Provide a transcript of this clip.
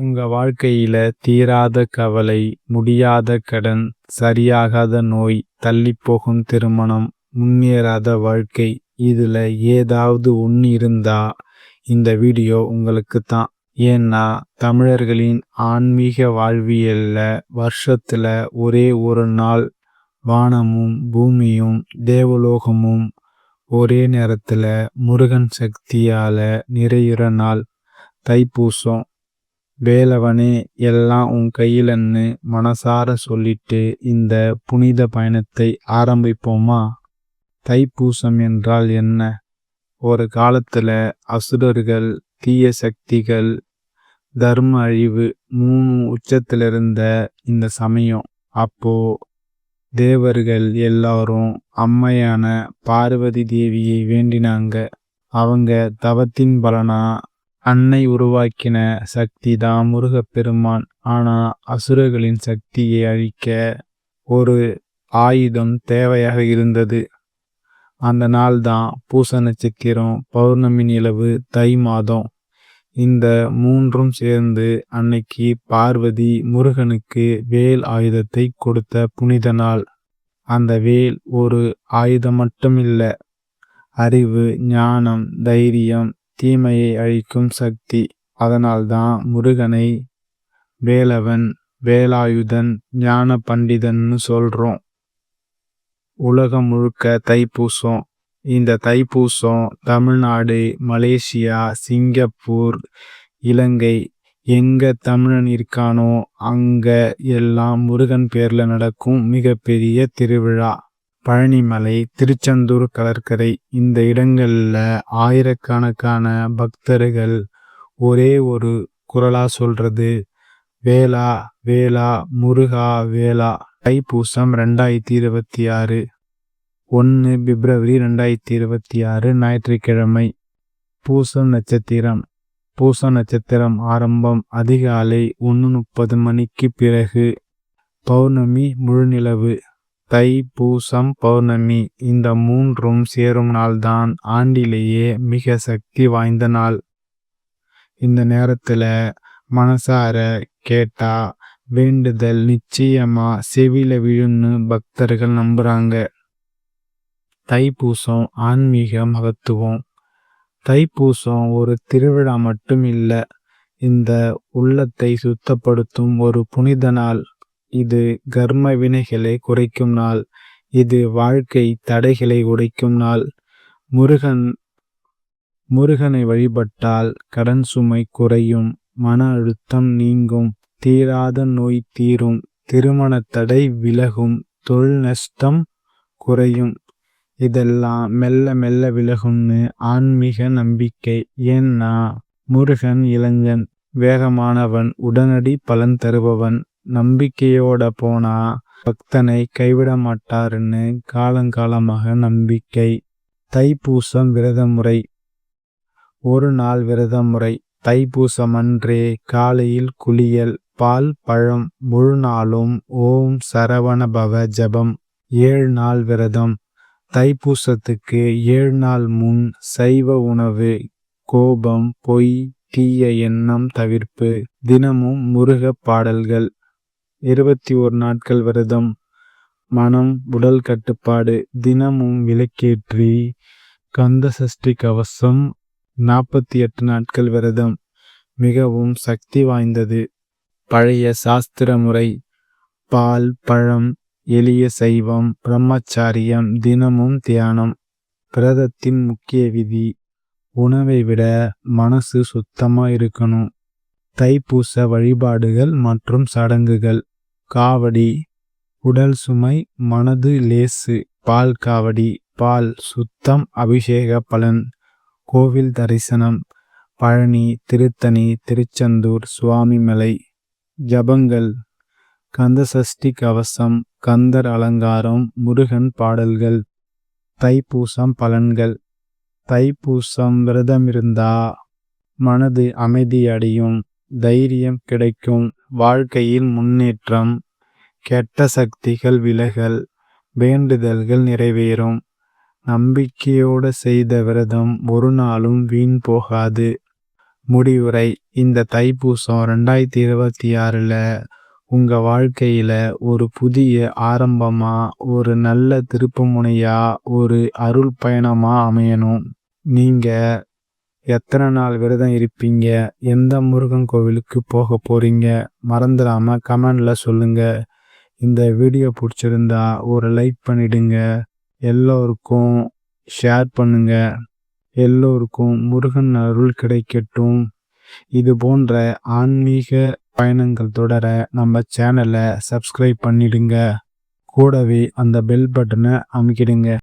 உங்கள் வாழ்க்கையில் தீராத கவலை, முடியாத கடன், சரியாகாத நோய், தள்ளிப்போகும் திருமணம், முன்னேறாத வாழ்க்கை இதில் ஏதாவது ஒன்று இருந்தா இந்த வீடியோ உங்களுக்கு தான். ஏன்னா தமிழர்களின் ஆன்மீக வாழ்வியலில் வருஷத்தில் ஒரே ஒரு நாள் வானமும் பூமியும் தேவலோகமும் ஒரே நேரத்தில் முருகன் சக்தியால் நிறையுற நாள் தைப்பூசம். வேலவனே எல்லாம் உன் கையிலன்னு மனசார சொல்லிட்டு இந்த புனித பயணத்தை ஆரம்பிப்போமா? தைப்பூசம் என்றால் என்ன? ஒரு காலத்துல அசுரர்கள் தீய சக்திகள் தர்ம அழிவு மூணு உச்சத்திலிருந்த இந்த சமயம். அப்போ தேவர்கள் எல்லாரும் அம்மையான பார்வதி தேவியை வேண்டினாங்க. அவங்க தவத்தின் பலனா அன்னை உருவாக்கின சக்தி தான் முருகப்பெருமான். ஆனால் அசுரர்களின் சக்தியை அழிக்க ஒரு ஆயுதம் தேவையாக இருந்தது. அந்த நாள் தான் பூச நட்சத்திரம் பௌர்ணமி நிலவு தை மாதம். இந்த மூன்றும் சேர்ந்து அன்னைக்கு பார்வதி முருகனுக்கு வேல் ஆயுதத்தை கொடுத்த புனித நாள். அந்த வேல் ஒரு ஆயுதம் மட்டும் இல்லை அறிவு ஞானம் தைரியம் தீமையை அழிக்கும் சக்தி. அதனால்தான் முருகனை வேலவன் வேலாயுதன் ஞான பண்டிதன்னு சொல்கிறோம் உலகம் முழுக்க தைப்பூசம். இந்த தைப்பூசம் தமிழ்நாடு மலேசியா சிங்கப்பூர் இலங்கை எங்க தமிழன் இருக்கானோ அங்க எல்லாம் முருகன் பேர்ல நடக்கும் மிகப்பெரிய திருவிழா. பழனிமலை திருச்செந்தூர் கடற்கரை இந்த இடங்களில் ஆயிரக்கணக்கான பக்தர்கள் ஒரே ஒரு குரலா சொல்றது வேளா வேளா முருகா வேளா தைப்பூசம் ரெண்டாயிரத்தி இருபத்தி ஆறு ஒன்று பிப்ரவரி ரெண்டாயிரத்தி இருபத்தி ஆறு ஞாயிற்றுக்கிழமை பூசம் நட்சத்திரம். பூசம் நட்சத்திரம் ஆரம்பம் அதிகாலை ஒன்று முப்பது மணிக்கு பிறகு பௌர்ணமி முழுநிலவு. தை பூசம் பௌர்ணமி இந்த மூன்றும் சேரும் நாள்தான் ஆண்டிலேயே மிக சக்தி வாய்ந்த நாள். இந்த நேரத்தில் மனசார கேட்டா வேண்டுதல் நிச்சயமா செவில விழுன்னு பக்தர்கள் நம்புறாங்க. தைப்பூசம் ஆன்மீக மகத்துவம். தைப்பூசம் ஒரு திருவிழா மட்டும் இல்லை இந்த உள்ளத்தை சுத்தப்படுத்தும் ஒரு புனித நாள். இது கர்ம வினைகளை குறைக்கும் நாள். இது வாழ்க்கை தடைகளை உடைக்கும் நாள். முருகன் முருகனை வழிபட்டால் கடன் சுமை குறையும் மன அழுத்தம் நீங்கும் தீராத நோய் தீரும் திருமண தடை விலகும் தொழில் நஷ்டம் குறையும். இதெல்லாம் மெல்ல மெல்ல விலகும்னு ஆன்மீக நம்பிக்கை. ஏன்னா முருகன் இளைஞன் வேகமானவன் உடனடி பலன் தருபவன். நம்பிக்கையோட போனா பக்தனை கைவிட மாட்டாருன்னு காலங்காலமாக நம்பிக்கை. தைப்பூசம் விரத முறை ஒரு நாள் விரத முறை தைப்பூசம் அன்றே காலையில் குளியல். பால் பழம். முழு நாளும் ஓம் சரவண பவ ஜபம். ஏழு நாள் விரதம். தைப்பூசத்துக்கு ஏழு நாள் முன் சைவ உணவு. கோபம் பொய் தீய எண்ணம் தவிர்ப்பு. தினமும் முருகப் பாடல்கள். இருபத்தி ஒரு நாட்கள் விரதம். மனம் உடல் கட்டுப்பாடு தினமும் விளக்கேற்றி கந்த சஷ்டி கவசம் நாற்பத்தி எட்டு நாட்கள் விரதம். மிகவும் சக்தி வாய்ந்தது. பழைய சாஸ்திர முறை பால் பழம் எளிய சைவம் பிரம்மச்சாரியம் தினமும் தியானம். பிரதத்தின் முக்கிய விதி உணவை விட மனசு சுத்தமாக இருக்கணும். தைப்பூச வழிபாடுகள் மற்றும் சடங்குகள். காவடி உடல் சுமை மனது லேசு பால் காவடி பால் சுத்தம் அபிஷேக பலன் கோவில் தரிசனம் பழனி திருத்தணி திருச்செந்தூர் சுவாமிமலை ஜபங்கள் கந்தசஷ்டி கவசம் கந்தர் அலங்காரம் முருகன் பாடல்கள் தைப்பூசம் பலன்கள் தைப்பூசம் விரதமிருந்தா மனது அமைதியடையும் தைரியம் கிடைக்கும். வாழ்க்கையில் முன்னேற்றம் கெட்ட சக்திகள் விலகல் வேண்டுதல்கள் நிறைவேறும். நம்பிக்கையோடு செய்த விரதம் ஒரு நாளும் வீண் போகாது. முடிவுரை இந்த தைப்பூசம் ரெண்டாயிரத்தி இருபத்தி ஆறில் உங்கள் வாழ்க்கையில் ஒரு புதிய ஆரம்பமாக ஒரு நல்ல திருப்புமுனையாக ஒரு அருள் பயணமாக அமையணும். நீங்கள் எத்தனை நாள் விரதம் இருப்பீங்க? எந்த முருகன் கோவிலுக்கு போக போகிறீங்க மறந்துடாமல் கமெண்டில் சொல்லுங்கள் இந்த வீடியோ பிடிச்சிருந்தா ஒரு லைக் பண்ணிடுங்க. எல்லோருக்கும் ஷேர் பண்ணுங்க. எல்லோருக்கும் முருகன் அருள் கிடைக்கட்டும். இது போன்ற ஆன்மீக பயணங்கள் தொடர நம்ம சேனலை சப்ஸ்கிரைப் பண்ணிடுங்க. கூடவே அந்த பெல் பட்டனை அமைக்கிடுங்க.